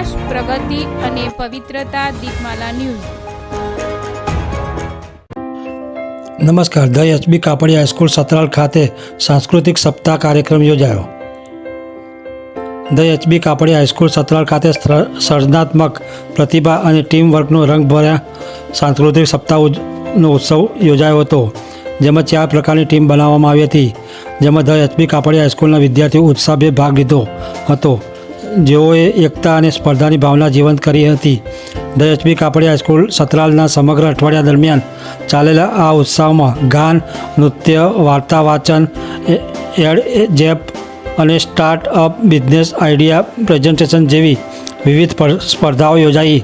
વિકાસ પ્રગતિ અને પવિત્રતા દીપમાલા ન્યૂઝ. નમસ્કાર, the HB Kapadia high school Satral ખાતે સાંસ્કૃતિક સપ્તાહ કાર્યક્રમ યોજાયો. The HB Kapadia high school Satral ખાતે સર્જનાત્મક પ્રતિભા અને ટીમ વર્કનો રંગ ભર્યા સાંસ્કૃતિક સપ્તાહનો ઉત્સવ યોજાયો હતો, જેમાં ચાર પ્રકારની ટીમ બનાવવામાં આવી હતી, જેમાં ધ એચબી કાપડિયા હાઈસ્કૂલના વિદ્યાર્થીઓ ઉત્સાહભેર ભાગ લીધો હતો. જેઓએ એકતા અને સ્પર્ધાની ભાવના જીવંત કરી હતી. The HB Kapadia high school સતરાલના સમગ્ર અઠવાડિયા દરમિયાન ચાલેલા આ ઉત્સવમાં ગાન, નૃત્ય, વાર્તા, વાંચન એડ જેપ અને સ્ટાર્ટઅપ બિઝનેસ આઈડિયા પ્રેઝન્ટેશન જેવી વિવિધ સ્પર્ધાઓ યોજાઈ.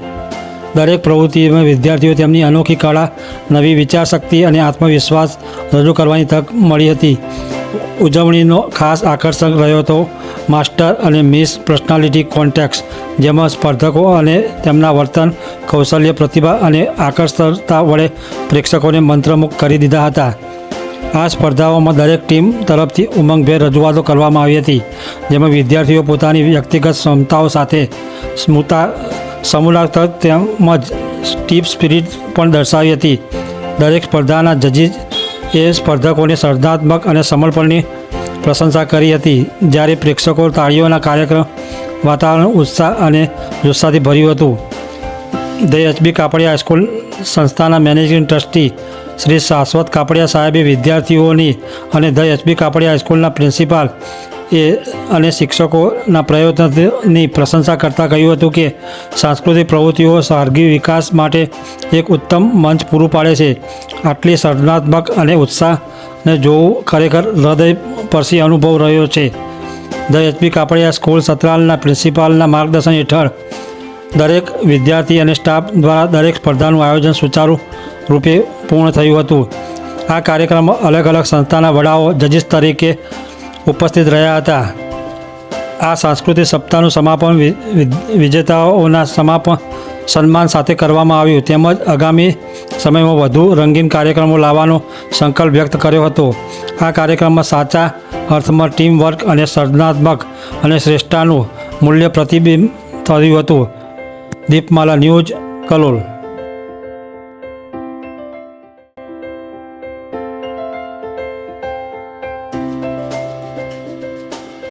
દરેક પ્રવૃત્તિમાં વિદ્યાર્થીઓ તેમની અનોખી કળા, નવી વિચારશક્તિ અને આત્મવિશ્વાસ રજૂ કરવાની તક મળી હતી. ઉજવણીનો ખાસ આકર્ષક રહ્યો હતો. માસ્ટર અને મિસ પર્સનાલિટી કોન્ટેક્સ જેમાં સ્પર્ધકો અને તેમના વર્તન, કૌશલ્ય, પ્રતિભા અને આકર્ષકતા વડે પ્રેક્ષકોને મંત્રમુગ્ધ કરી દીધા હતા. આ સ્પર્ધાઓમાં દરેક ટીમ તરફથી ઉમંગભેર રજૂઆતો કરવામાં આવી હતી, જેમાં વિદ્યાર્થીઓ પોતાની વ્યક્તિગત ક્ષમતાઓ સાથે સ્મૃતા સમૂહાત્મક તેમજ ટીપ સ્પિરિટ પણ દર્શાવી હતી. દરેક સ્પર્ધાના જજીજ એ સ્પર્ધકોને સર્જનાત્મક અને સમર્પણની પ્રશંસા કરી હતી. જ્યારે પ્રેક્ષકો તાળીઓના કાર્યક્રમ, વાતાવરણ, ઉત્સાહ અને જુસ્સાથી ભર્યું હતું. એચબી કાપડિયા હાઈસ્કૂલ સંસ્થાના મેનેજિંગ ટ્રસ્ટી શ્રી શાશ્વત કાપડિયા સાહેબે વિદ્યાર્થીઓની અને ધ એચબી કાપડિયા હાઈસ્કૂલના પ્રિન્સિપાલ એ અને શિક્ષકોના પ્રયત્નની પ્રશંસા કરતાં કહ્યું હતું કે સાંસ્કૃતિક પ્રવૃત્તિઓ સાર્ગી વિકાસ માટે એક ઉત્તમ મંચ પૂરું પાડે છે. આટલી સર્જનાત્મક અને ઉત્સાહને જોવું ખરેખર હૃદય પરસી અનુભવ રહ્યો છે. ધ એચપી કાપડિયા સ્કૂલ સતરાલના પ્રિન્સિપાલના માર્ગદર્શન હેઠળ દરેક વિદ્યાર્થી અને સ્ટાફ દ્વારા દરેક સ્પર્ધાનું આયોજન સુચારુ રૂપે પૂર્ણ થયું હતું. આ કાર્યક્રમમાં અલગ અલગ સંસ્થાના વડાઓ, જજીસ તરીકે ઉપસ્થિત રહ્યા હતા. આ સાંસ્કૃતિક સપ્તાહનું સમાપન વિજેતાઓના સમાપન સન્માન સાથે કરવામાં આવ્યું. તેમજ આગામી સમયમાં વધુ રંગીન કાર્યક્રમો લાવવાનો સંકલ્પ વ્યક્ત કર્યો હતો. આ કાર્યક્રમમાં સાચા અર્થમાં ટીમ વર્ક અને સર્જનાત્મક અને શ્રેષ્ઠતાનું મૂલ્ય પ્રતિબિંબ થયું હતું. દીપમાલા ન્યૂઝ કલોલ